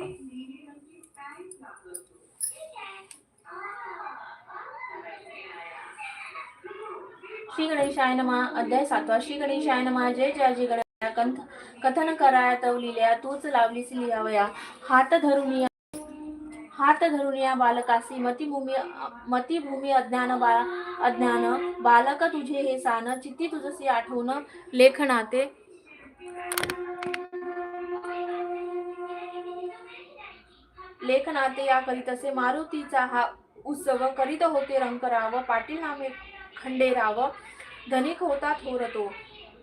श्री गणेशाय नमा. अध्याय सातवा. श्री गणेशाय नमा. जय जय जी गणेशा. कंथ कथन कराया तवलिल्या तूच लावलीस लिहावया. हात धरून या हात धरून या बालकासी. मतिभूमी मतिभूमी अज्ञान बा अज्ञान. बालक तुझे हे सान. चित्ती तुझसी आठवण लेखनाते. लेखनाते या करीतसे मारुतीचा हा उत्सव करीत होते रंगराव पाटील नामे खंडेराव. धनिक होता थोर तो.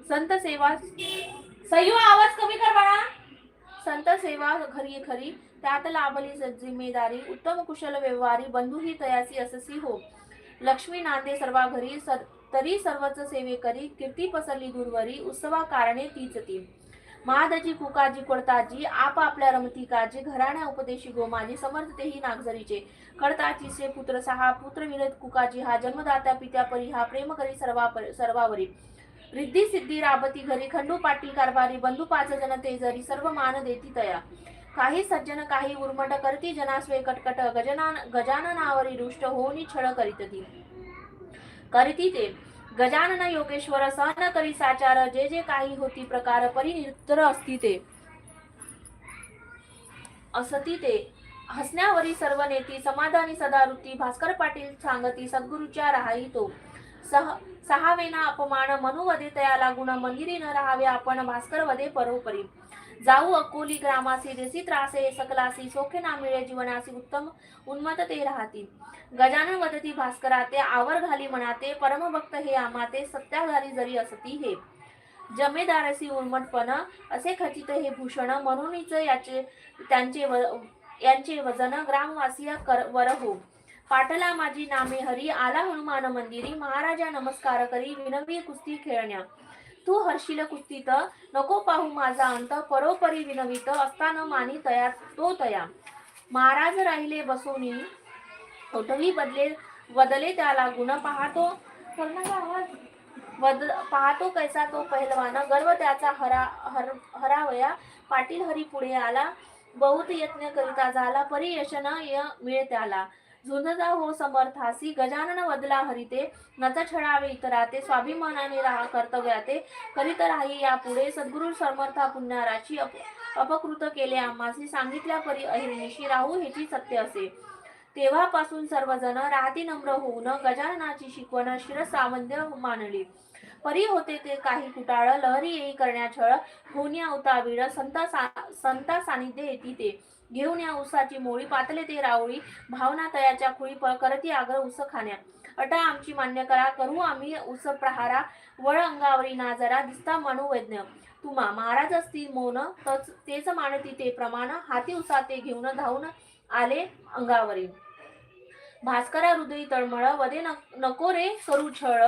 संत सेवा सयू हो, आवाज कमी कर बाळा. संत सेवा खरी खरी त्यात लाभली जिम्मेदारी उत्तम कुशल व्यवहारी बंधू ही तयासी अससी हो. लक्ष्मी नांदे सर्वा घरी सर तरी सर्वच सेवे करी कीर्ती पसरली दूरवरी उत्सवा कारणे तीच ती. महादजी कुकाजी कोळताजी आप आपल्या रमती काजी घराण्या उपदेशी गोमाजी समर्थ तेही नागझरीचे. खडताची से पुत्र सहा पुत्र विरत कुकाजी हा जन्मदात्या पित्या परी हा प्रेम करी सर्वा सर्वावरी. रिद्धी सिद्धी राबती घरी खंडू पाटील कारभारी बंधू पाच जन तेजरी सर्व मान देती तया. काही सज्जन काही उर्मट करती जनास्वे कटकट गजना गजाननावरी रुष्ट होनी छळ करीत ती. करीती ते. गजानन योगेश्वर सहन करी साचार जे जे काही होती प्रकार परिनित्र असती ते असती ते हसण्यावरी सर्व नेती समाधानी सदावृत्ती भास्कर पाटील सांगती सद्गुरूच्या राहाई तो. सह सहावेना अपमान मनुवदे तया लागून मंदिरी न राहावे आपण भास्कर वदे परोपरी. जाऊ अकोली ग्रामासी देसी त्रासे सकलासी सोखे ना मिळे जीवनासी उत्तम उन्मत ते राहतील. गजानन वदती भास्कराते आवर घाली म्हणाते परमभक्त हे आमाते सत्याधारी जरी असती हे. जमेदारसी उन्मटपण असे खचित हे भूषण म्हणूनच याचे त्यांचे व यांचे वजन ग्रामवासीय कर वर हो. पाटला माझी नामे हरी आला हनुमान मंदिरी महाराजा नमस्कार करी विनवी कुस्ती खेळण्या. तू हर्षील कुस्तीत नको पाहू माझा अंत परोपरी विनवित असताना मानी तया तो तया. महाराज राहिले बसोनी ओठवी बदले बदले त्याला गुण पाहतो. कर्णाचा वद पाहतो कैसा तो पहिलवान गर्व त्याचा हरा हर हरावया पाटील हरी पुढे आला. बहुत यत्न करिता झाला परी यश य मिळे त्याला झुंजता हो समर्थासी गजानन वदला हरिते नच छळावे इतराते स्वाभिमानाने राहा कर्तव्याते करीत राही यापुढे. सद्गुरु समर्था पुण्याराची अप अपकृत केले आम्हासी सांगितल्या परी अहिर्निशी राहू ह्याची सत्य असे. तेव्हापासून सर्वजण राहती नम्र होऊन गजाननाची शिकवण शिरसावंद्य मानली. परी होते ते काही कुटाळ लहरी येई करण्या छळ होऊन उतावीळ संता सा संता सानिध्य येती ते. घेऊन या उसाची मोळी पातले ते रावळी भावना तयाच्या खुळी करती आगर उस खाण्या. अटा आमची मान्य करा करू आम्ही उस प्रहारा वळ अंगावरी नाजरा दिसता मनोवैज्ञ. तुम्हा महाराज असतील मौन तच तेच मानती ते प्रमाण हाती उसा ते घेऊन धावून आले अंगावरी. भास्करा हृदयी तळमळ वदे न- नको रे करू छळ.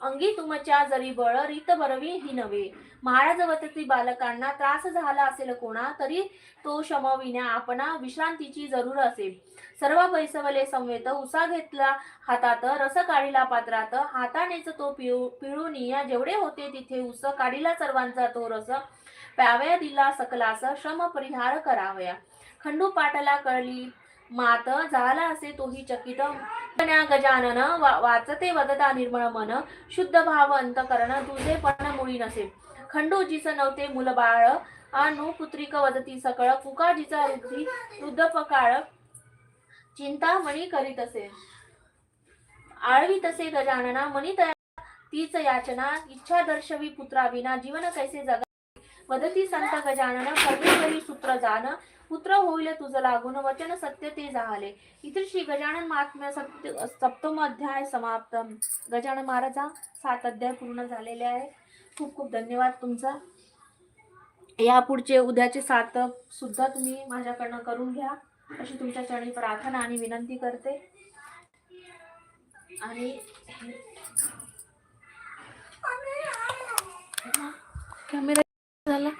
अंगी तुमच्या जरी बळ रीत बरवी ही नव्हे. महाराज बालकांना त्रास झाला असेल कोणा तरी तो शमविण्या आपणा विश्रांतीची जरूर असेल. सर्व बैसवले संवेत उसा घेतला हातात रस काढिला पात्रात हातानेच तो पिळू पिळूनिया जेवढे होते तिथे उस काढिला सर्वांचा तो रस प्यावया दिला सकलास श्रम परिहार करावया. खंडू पाटला कळली मात झाला असे तोही चकित. गजानन वा- वाचते वदता निर्मळ मन शुद्ध भाव अंतकरण तुझे पण मुळी नसे. खंडोजीच नव्हते मुलबाळ अनु पुत्रिक वदती सकळ कुकाजीचा वृद्धी वृद्धपकाळ चिंतामणी करीत असे. आळवी तसे गजानना मणी तीच याचना इच्छा दर्शवी पुत्राविना जीवन कैसे जगा वदती संत गजानन सर्वेश्वरी सूत्र जान पुत्र होईल तुझ लागून वचन सत्य ते झाले इथे श्री गजानन महात्म्य सप्त सप्तम अध्याय समाप्त. गजानन महाराजा सात अध्याय पूर्ण झालेले आहे खूप खूप धन्यवाद तुमचा या पुढचे उद्याचे सात सुद्धा तुम्ही माझ्याकडनं करून घ्या अशी तुमच्या चरणी प्रार्थना आणि विनंती करते आणि कॅमेरा झाला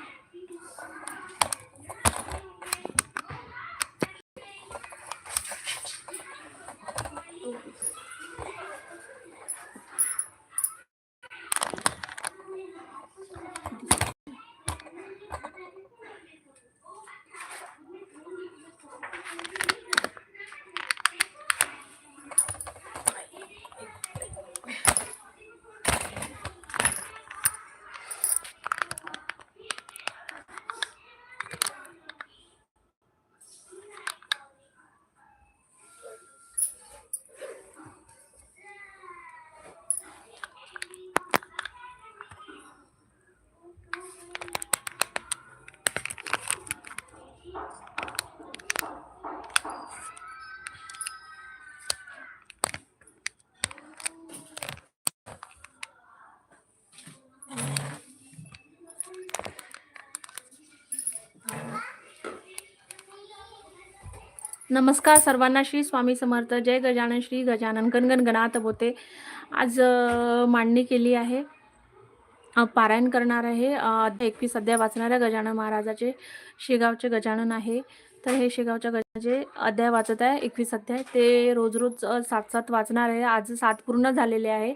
नमस्कार सर्वांना श्री स्वामी समर्थ. जय गजानन श्री गजानन गणगण गणात बोते. आज मांडणी केली आहे. पारायण करणार आहे. अ, एकवीस अध्याय वाचणाऱ्या गजानन महाराजाचे शेगावचे गजानन आहे. तर हे शेगावच्या गजाचे अध्याय वाचत आहे एकवीस अध्याय. ते रोज रोज सात सात वाचणार आहे. आज सात पूर्ण झालेले आहे.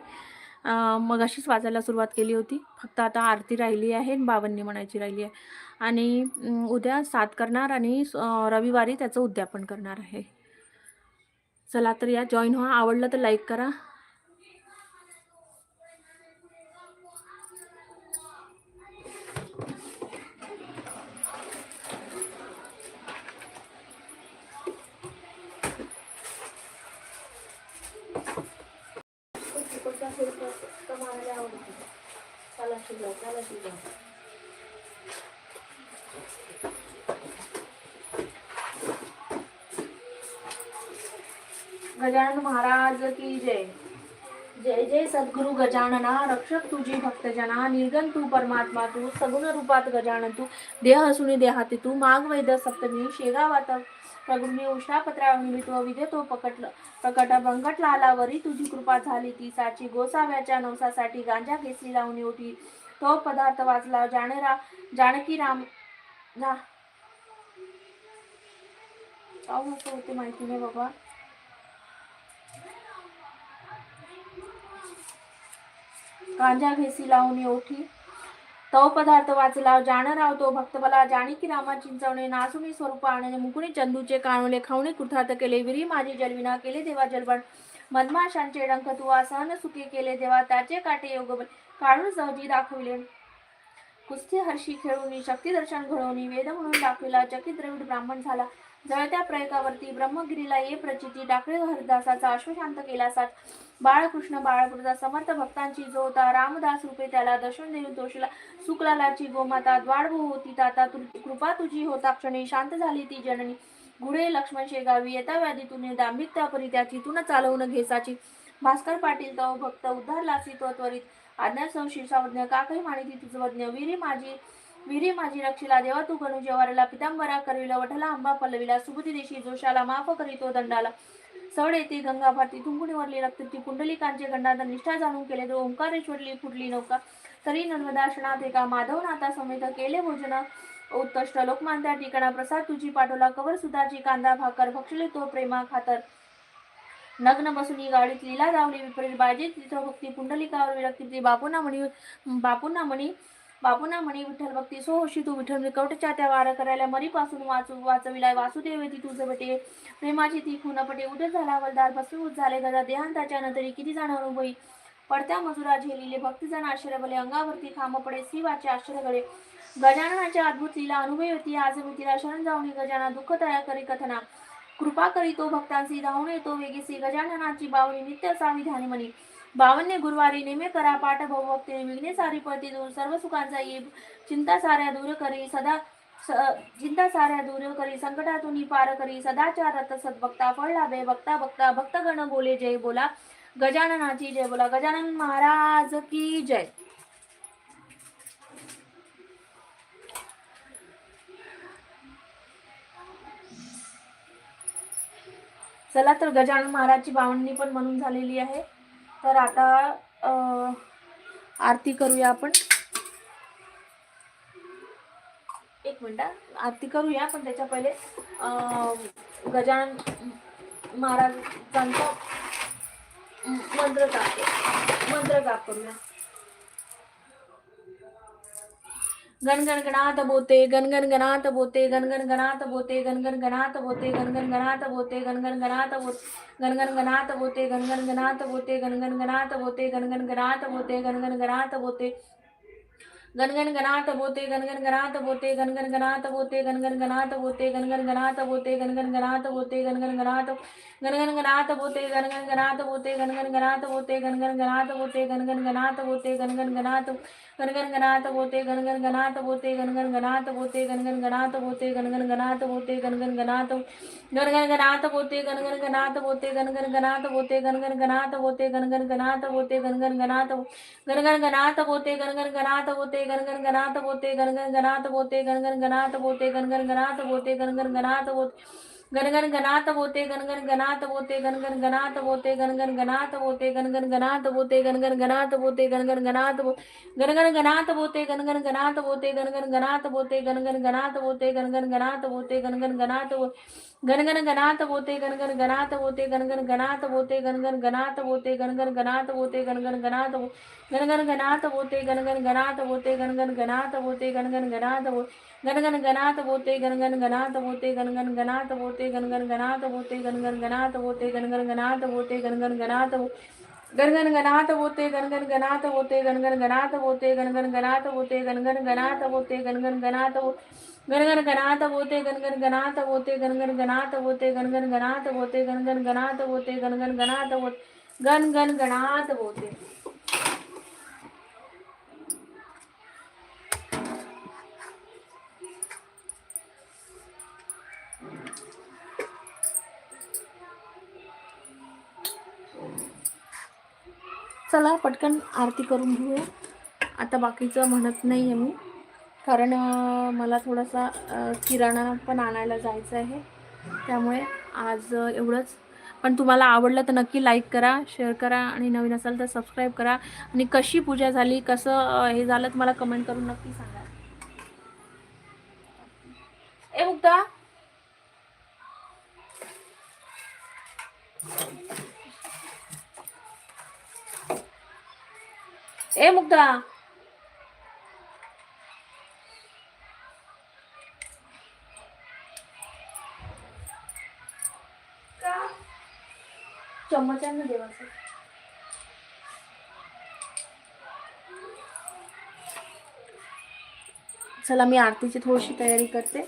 मग अशीच वाचायला सुरुवात केली होती. फक्त आता आरती राहिली आहे बावन्नी म्हणायची राहिली आहे. आणि उद्या सात करणार आणि रविवारी त्याचं उद्यापन करणार आहे. चला तर या जॉईन व्हा. आवडलं तर लाईक करा. गजानन महाराज की जय। जय जय सद्गुरु गजानना रक्षक तुझी भक्तजना निर्गन तू परमात्मा तू सगुण रूपात गजानन तू देह असुनी देहाती तू माग वैद सप्तमी शेगावात प्रगुणी उष्णापत्रा विधे तो पकटलं प्रकट बंगट लालावरी तुझी कृपा झाली ती साची गोसाव्याच्या नवसासाठी गांजा केसरी लावून होती तो पदार्थ वाचला जाणेरा जानकी राम जा. होते माहिती नाही बाबा? गांजा घेसी लावून ओठी तो पदार्थ वाचला जाणराव तो भक्तबला जाणकी रामा चिंचवणे नासुनी स्वरूप आणि मुकुणी चंदूचे काणवले खावणे कृथार्थ केले. विरी माझी जलविना केले देवा जलबण मधमाशांचे डंख तुवा सहन सुखे केले. देवा त्याचे काटे योग काढून सहजी दाखविले. कुस्ती हर्षी खेळून शक्ती दर्शन घडवून वेद म्हणून दाखविला. चकित द्रविड ब्राह्मण झाला. जळत्या प्रयोगावरती ब्रह्मगिरीला ये प्रचिती. डाकळे हरिदासाचा अश्वशांत केला सात बाळकृष्ण बाळकृता समर्थ भक्तांची जो होता रामदास रूपे त्याला दर्शन देऊन तोषला शुक्लालाची गोमाता. द्वाडभू होती ताता. कृपा तुझी होता. क्षणी शांत झाली ती जननी. गुढे लक्ष्मण शेगावी. येता व्याधीतून दांभिकता परी त्याची तुन चालवून घेसाची. भास्कर पाटील तव भक्त उद्धारलासी तो त्वरित. आज्ञा संशीर्षावज्ञ का काही मानिती तुझ वज्ञ विरी माझी. विरी माझी रक्षिला देवा तू गणू जेवारला पितांबरा करविला वठला आंबा पल्लवीला सुबुती देशी जोशाला माफ करीतो दंडाला. सवड येते गंगा भारती तुंकुणीवरली रक्त ती पुंडलिकांचे गंडाधर निष्ठा जाणून केले तो ओंकारेश्वरली फुटली नौका. तरी नर्मदा शनात एका माधवनाथा समेत केले भोजन. उत्कृष्ट लोकमान ठिकाणा प्रसाद तुझी पाठवला कवर सुधाची कांदा भाकर भक्षले तो प्रेमा खातर. नग्न बसून गाडीत लीला धावली विपरीत बाजी तिथं भक्ती पुंडलिकावर विरक्ती ती बापूना म्हणी बापूंना म्हणी बापूंना म्हणे विठ्ठल भक्ती सो होशी तू विठ्ठल कवटच्या त्या वारा करायला मरीपासून वाचू वाचविलाय वासुदेव ती तुझं बटे. प्रेमाची ती खुनपटे उदय झाला वलदार भस्मीभूत झाले गदा देहांताच्या नंतरी किती जाणार हो अनुभवी पडत्या मजुरा झेलिले भक्तजन आश्चर्य बले अंगावरती खांब पडे श्रीवाचे आश्चर्य गळे गजाननाच्या अद्भुत लीला अनुभवी होती आज मी तिला शरण जाऊन गजाना दुःख तया करी कथना. कृपा करी तो भक्तांसी धावून येतो वेगीसी गजाननाची बावळी नित्य असावी ध्यानी म्हणी. बावन्य गुरुवारी नेमे करा पाठ भवभक्ती विघ्ने सारी पळती दूर सर्व सुखांचा येईल चिंता साऱ्या दूर करी सदा स- चिंता साऱ्या दूर करी संकटातून पार करी. सदाचार रथ सद्भक्ता फळ लाभे भक्ता भक्ता भक्तगण बोले जय बोला. गजाननाची जय बोला. गजानन महाराज की जय. चला तर गजानन महाराजची बावणी पण म्हणून झालेली आहे. तर आता आरती करूया आपण. एक मिनटं आरती करूया पण त्याच्या पहिले. गजानन महाराजांचा मंत्र जाप मंत्र जाप करूया. गणगण गणात बोते गणगणगणात बोते गणगणगणात बोते गणगणगणात बोते गणगणगणात बोते गणगणगणात बोते गणगणगणात बोते गणगणगणात बोते गणगणगणात बोते गणगणगणात बोते गणगणगणात बोते गणगण गणात बोते गणगण गणात बोते गणगण गणात बोते गणगण गणात बोते गणगण गणात बोते गणगण गणात बोते गणगण गणात गणगण गणात बोते गणगण गणात बोते गणगण गणात बोते गणगण गणात बोते गणगण गणात बोते गणगण गणात गणगण गणात बोते गणगण गणात बोते गणगण गणात बोते गणगण गणात बोते गणगण गणात बोते गणगण गणात गणगण गणात बोते गणगण गणात बोते गणगण गणात बोते गणगण गणात बोते गणगण गणात बोते गणगण गणात गणगण गणात बोते गणगण गणात बोते गणगण गणात बोते गणगण गणात बोते गणगण गणात बोते गणगण गणात बोते गणगण गणात बोते. गणगण गणात बोते गणगण गणात बोते गणगण गणात बोते गणगण गणात बोते गणगण गणात बोते गणगण गणात बोते गणगण गणात बो गणगण गणात बोते गणगण गणात बोते गणगण गणात बोते गणगण गणात बोते गणगण गणात बोते गणगण गणात बो गणगण गणात बोते गणगण गणात बोते गणगण गणात बोते गणगण गणात बोते गणगण गणात बोते गणगण गणात बो गणगण गणात बोते गणगण गणात बोते गणगण गणात बोते गणगण गणात बो गणगण गणात बोते गणगण गणात बोते गणगण गणात बोते गणगण गणात बोते गणगण गणात बोते गणगण गणात बोते गणगण गणात बो गणगण गणात बोते गणगण गणात बोते गणगण गणात बोते गणगण गणात बोते गणगण गणात बोते गणगण गणात बो गणगण गणात बोते गणगण गणात बोते गणगण गणात बोते गणगण गणात बोते गणगण गणात बोते गणगण गणात बोते गणगण गणात बोते चला पटकन आरती करून घेऊया. आता बाकीचं म्हणत नाही आहे मी. कारण मला थोडासा किराणा पण आणायला जायचं आहे. त्यामुळे आज एवढंच. पण तुम्हाला आवडलं तर नक्की लाईक करा शेअर करा आणि नवीन असाल तर सबस्क्राईब करा. आणि कशी पूजा झाली कसं हे झालं तर मला कमेंट करून नक्की सांगा ए मुक्ता Eh, ए मुग्धा चमचांना देवाचं चला मी आरतीची थोडीशी तयारी करते.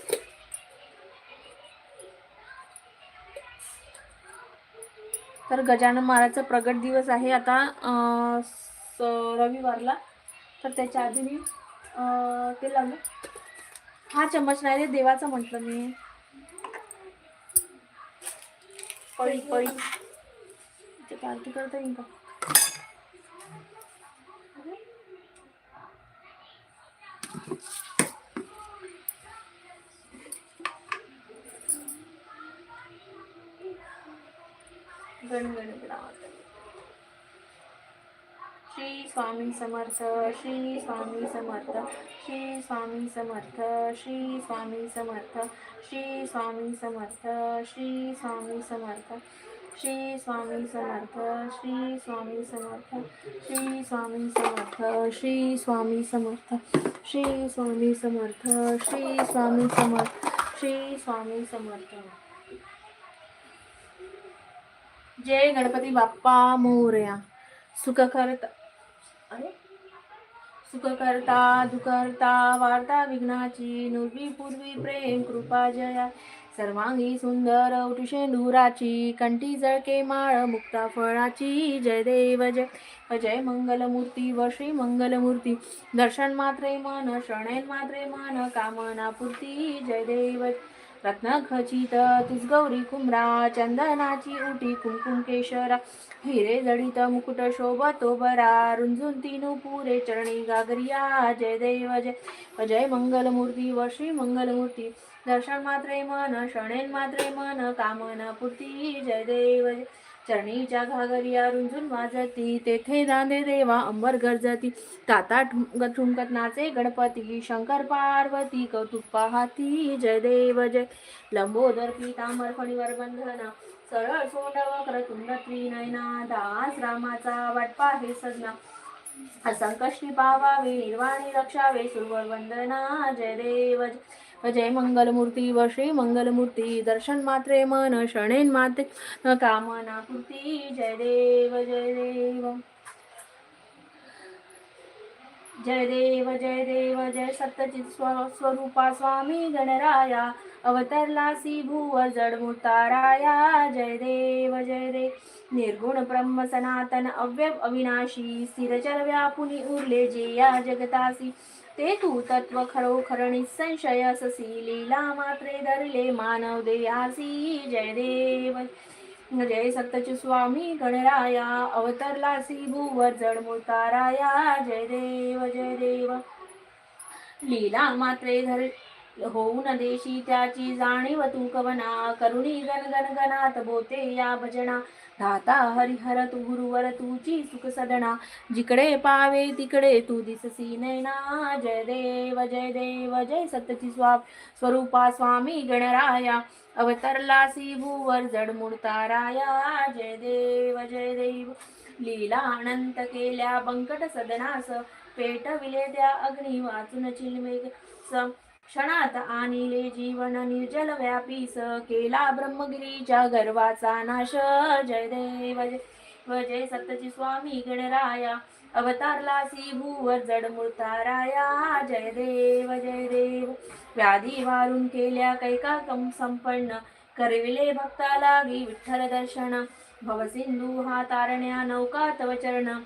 तर गजानन महाराजचा प्रगट दिवस आहे. आता रविवारला. तर त्याच्या आधी मी ते लावलं हा चम्मच नाही रे देवाचा म्हटलं मी. पळी पळी. ते पार्टी करता येईल का गण श्री स्वामी समर्थ श्री स्वामी समर्थ श्री स्वामी समर्थ श्री स्वामी समर्थ श्री स्वामी समर्थ श्री स्वामी समर्थ श्री स्वामी समर्थ श्री स्वामी समर्थ श्री स्वामी समर्थ श्री स्वामी समर्थ श्री स्वामी समर्थ श्री स्वामी समर्थ श्री स्वामी समर्थ जय गणपती बाप्पा मोरया सुखकर अरे. सुखकर्ता दुखर्ता वार्ता विघ्नाची नुरवी पूर्वी प्रेम कृपा जया. सर्वांगी सुंदर औटुशेंदुराची कंठी जळके माळ मुक्ता फळाची. जय देव जय. जय मंगलमूर्ती व श्री मंगलमूर्ती. दर्शन मात्रे मन शरणेन मात्रे मन कामना पूर्ती. जय देव रत्न खचित तीस गौरी कुमरा चंदनाची उटी कुमकुम केशरा हिरे जडित मुकुट शोभतो बरा. रुंजून तीनु पुरे चरणी गागरिया. जय देव जय. जय मंगलमूर्ती व श्री मंगलमूर्ती. दर्शन मात्रे मन शणेन मात्रे मन कामना पुती जय देव जय. चरणीच्या घागरिया रुंजून वाजती तेथे दांदे देवा अंबर गरजती. ताता ठुम- ठुमकत नाचे गणपती शंकर पार्वती कौतुक पाहती. जय देव जय. लंबोदर पितांबर फणीवर बंधना. सरळ सोंड वक्र तुंड त्रिनयना. दास रामाचा वाटपा हे सजना. असंकष्टी पावावे निर्वाणी रक्षावे सुरवर वंदना. जय देव जय. जय मंगलमूर्ती व श्री मंगलमूर्ती दर्शन मात्रे मन शणेन माते कामना पूर्ती जय देव जय देव. जय देव जय देव जय सप्तचित स्व स्वरूपा स्वामी गणराया अवतरलासी भुव जडमुताराया जय देव जय देव निर्गुण ब्रह्म सनातन अव्यव अविनाशी स्थिरचर व्यापुनी उरले जे या जगतासी. ते तू तत्व खरोखर निसंशय अससी. लीला मात्रे धरले मानव देयासी जय देव. जय सत्यची स्वामी गणराया. अवतरलासी भूवर जड मुताराया जय देव जय देव. लीला मात्रे धर होऊन देशी त्याची जाणीव तू कवना. करुणी गण गण गणात बोते या भजना. धाता हरिहर तू गुरुवर तुची सुख सदना. जिकडे पावे तिकडे तू दिससी नैना. जय देव जय देव जय सत्यची स्वा स्वरूपा स्वामी गणराया. अवतरलासी भूवर जड मूर्ताराया जय देव जय देव. लीला अनंत केल्या बंकट सदनास. पेटविले त्या अग्नी वाचून चिलमेघ स क्षणात आणिले जीवन निर्जल व्यापीस केला ब्रह्मगिरीच्या गर्वाचा नाश. जय देव जय सत्यजी जय स्वामी गणराया. अवतारलासी भूवर जड मूर्ताराया जय देव जय देव. व्याधी वारून केल्या कैका कम संपन्न. करविले भक्ता लागी विठ्ठल दर्शन. भवसिंधू हा तारण्या नौका तव चरण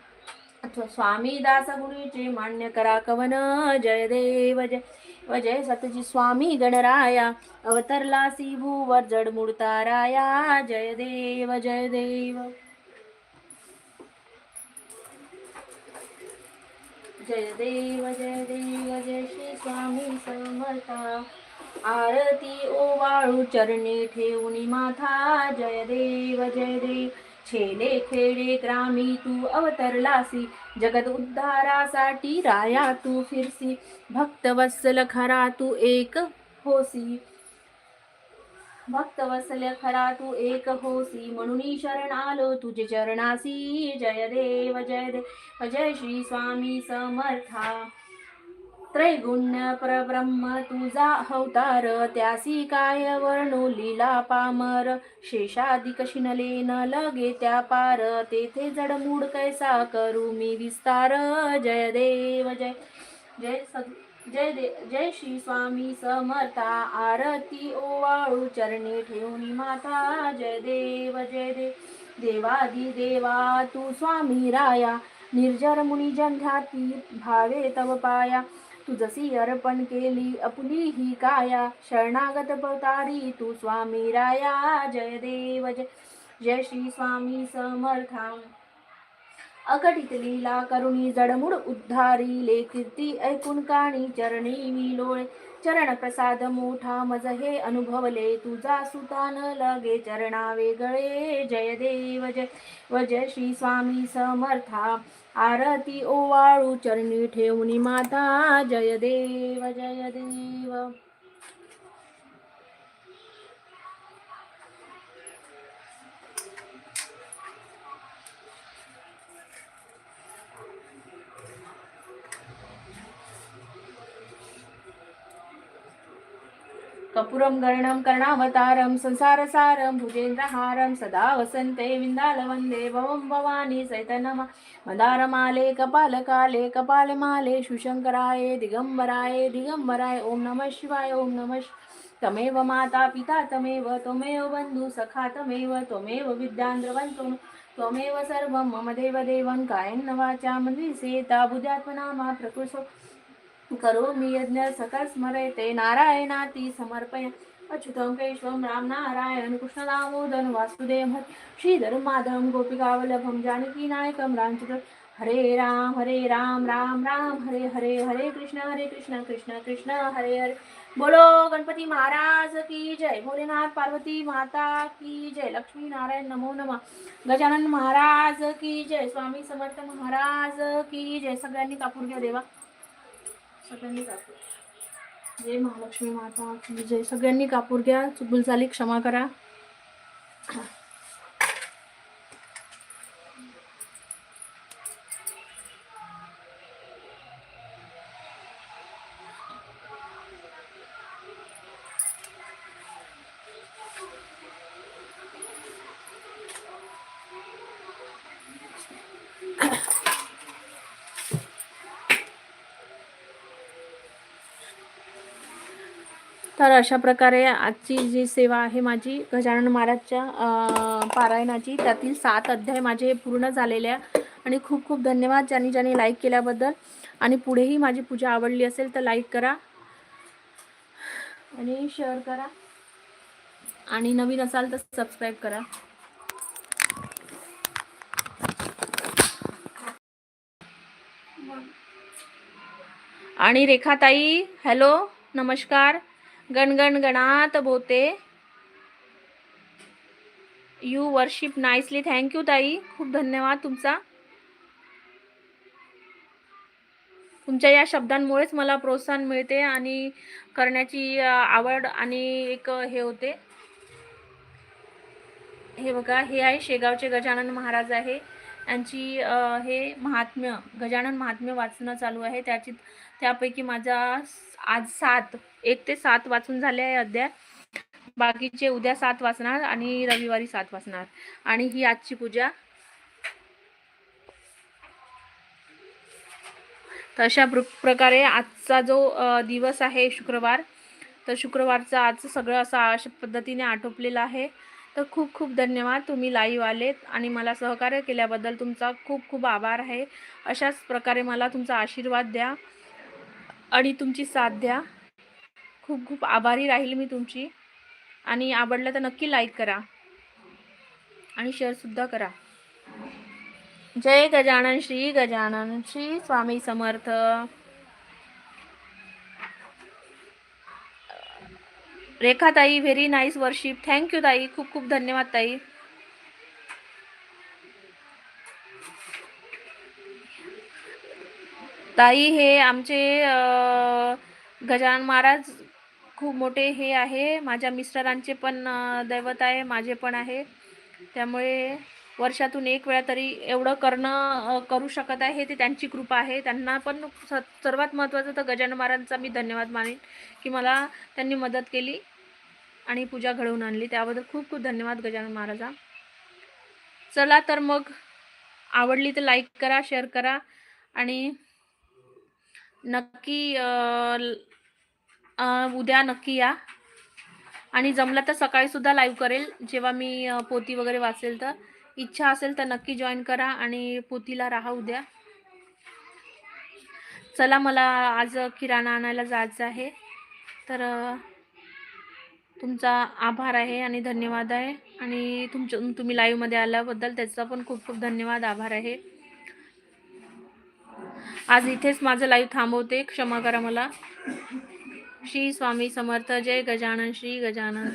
स्वामी दास गुरुचे मान्य करा कवन. जय देव जय जय सतजी स्वामी गणराया अवतरलासी भूवर जड मूर्ताराया जय देव जय देव. जय देव जय देव जय श्री स्वामी समर्था. आरती ओवाळू चरणी ठेवणी माथा. जय देव जय देव. छेले खेडे ग्रामी तू अवतरलासी जगद उद्धारासाठी राया तू फिरसी. भक्त वत्सल खरा तू एक होसी. भक्त वसल खरा तू एक होसी. म्हणून शरण आलो तुझे चरणासी. जय देव जय देव जय श्री स्वामी समर्था. त्रैगुण्य परब्रह्म तुझा अवतार त्यासी काय वर्णो लीला पामर? शेषादिक शिनले न लगे त्या पार तेथे जडमूड कैसा करू मी विस्तार? जय देव जय जय सद जय दे जय श्री स्वामी समर्था आरती ओवाळू चरणी ठेवून माता जय देव जय देव देवादि देवा तू स्वामी राया निर्जर मुनी जंध्याती भावे तव पाया तुझसी अर्पण केली आपली ही काया शरणागत पवतारी तू स्वामी राया जय देव जय जय श्री स्वामी समर्था। अकटित लीला करुणी जडमुड उद्धारी ले कीर्ती ऐकून काणी चरणी विलोळे। चरण प्रसाद मोठा मज हे अनुभवले तुझा सुतान लगे चरणा वेगळे जय देव जय व जय श्री स्वामी समर्था। आरती ओवाळू चरणी ठेवणी माता जय देव जय देव. कपुरं गर्णं कर्णावतारं संसारसारं भुजेन्द्रहारं सदा वसन्ते विन्दालवन्दे भवं भवानी सैतनमा मदारमाले कपालकाले कपालमाले शुशङ्कराय दिगम्बराय दिगम्बराय ॐ नमः शिवाय ॐ नमः तमेव माता पिता तमेव त्वमेव बन्धु सखा तमेव त्वमेव विद्यान्द्रवन्तो त्वमेव सर्वं मम देवदेवं कायन्न वाचा मन्विसेता बुद्ध्यात्मना मा करो करोमि यज्ञ सकल स्मरते। नारायणाती समर्पय। अच्युतम केशवम राम नारायण कृष्णदामोदर वासुदेव श्रीधर माधवं जानकी नायकम रामचंद्र। हरे राम हरे राम राम राम हरे हरे हरे कृष्ण हरे कृष्ण कृष्ण कृष्ण हरे हरे। बोलो गणपती महाराज की जय। भोलेनाथ पार्वती माता की जय। लक्ष्मी नारायण नमो नमः। गजानन महाराज की जय। स्वामी समर्थ महाराज की जय। सगळ्यांनी कापूर घ्या देवा। सगळ्यांनी कापूर. जय महालक्ष्मी माता जय. सगळ्यांनी कापूर घ्या. चुकून झाली क्षमा करा. तर अशा प्रकारे आजची जी सेवा आहे माझी गजानन महाराजच्या पारायणाची त्यातील सात अध्याय माझे पूर्ण झालेले आहे. आणि खूप खूप धन्यवाद ज्यांनी ज्यांनी लाईक केल्याबद्दल. आणि पुढेही माझी पूजा आवडली असेल तर लाईक करा. आणि शेअर करा. आणि नवीन असाल तर सबस्क्राईब करा. आणि रेखाताई हॅलो नमस्कार. गणगण गणात बोते यू वर्शिप नाईसली थँक्यू ताई. खूप धन्यवाद तुमचा. तुमच्या या शब्दांमुळेच मला प्रोत्साहन मिळते आणि करण्याची आवड आणि एक हे होते. हे बघा हे आहे शेगावचे गजानन महाराज आहे. यांची हे महात्म्य गजानन महात्म्य वाचणं चालू आहे. त्याची त्यापैकी माझा आज सात एक ते सात वाचून झाले आहे अध्याय बाकीचे उद्या सात वाचणार आणि रविवारी सात वाचणार. आणि ही आजची पूजा. तर अशा प्र प्रकारे आजचा जो दिवस आहे शुक्रवार तर शुक्रवारचा आज सगळं असं अशा पद्धतीने आटोपलेलं आहे. तर खूप खूप धन्यवाद. तुम्ही लाईव्ह आलेत आणि मला सहकार्य केल्याबद्दल तुमचा खूप खूप आभार आहे. अशाच प्रकारे मला तुमचा आशीर्वाद द्या आणि तुमची साथ द्या. खूप खूप आभारी राहील मी तुमची. आणि आवडलं तर नक्की लाईक करा. आणि शेअरसुद्धा करा. जय गजानन श्री गजानन श्री स्वामी समर्थ. रेखा ताई व्हेरी नाईस वर्शिप थँक्यू ताई. खूप खूप धन्यवाद ताई. ताई हे आमचे गजानन महाराज खूप मोठे हे आहे. माझ्या मिस्टरांचे पण दैवत आहे. माझे पण आहे. त्यामुळे वर्षातून एक वेळा तरी एवढं करणं करू शकत आहे. ते त्यांची कृपा आहे. त्यांना पण स सर्वात महत्त्वाचं तर गजानन महाराजांचा मी धन्यवाद मानेन की मला त्यांनी मदत केली. आणि पूजा घडवून आणली. त्याबद्दल खूप खूप धन्यवाद गजानन महाराजा. चला तर मग आवडली तर लाईक करा शेअर करा आणि नक्की उद्या नक्की या. आणि जमलं तर सकाळीसुद्धा लाईव्ह करेल. जेव्हा मी पोती वगैरे वाचेल तर. इच्छा असेल तर नक्की जॉईन करा आणि पोतीला राहा उद्या. चला मला आज किराणा आणायला जायचं आहे. तर तुमचा आभार आहे आणि धन्यवाद आहे. आणि तुमच्या तुम्ही लाईव्हमध्ये आल्याबद्दल त्याचा पण खूप खूप धन्यवाद आभार आहे. आज इथेच माझं लाईव्ह थांबवते. क्षमा करा मला. श्री स्वामी समर्थ. जय गजानन. श्री गजानन.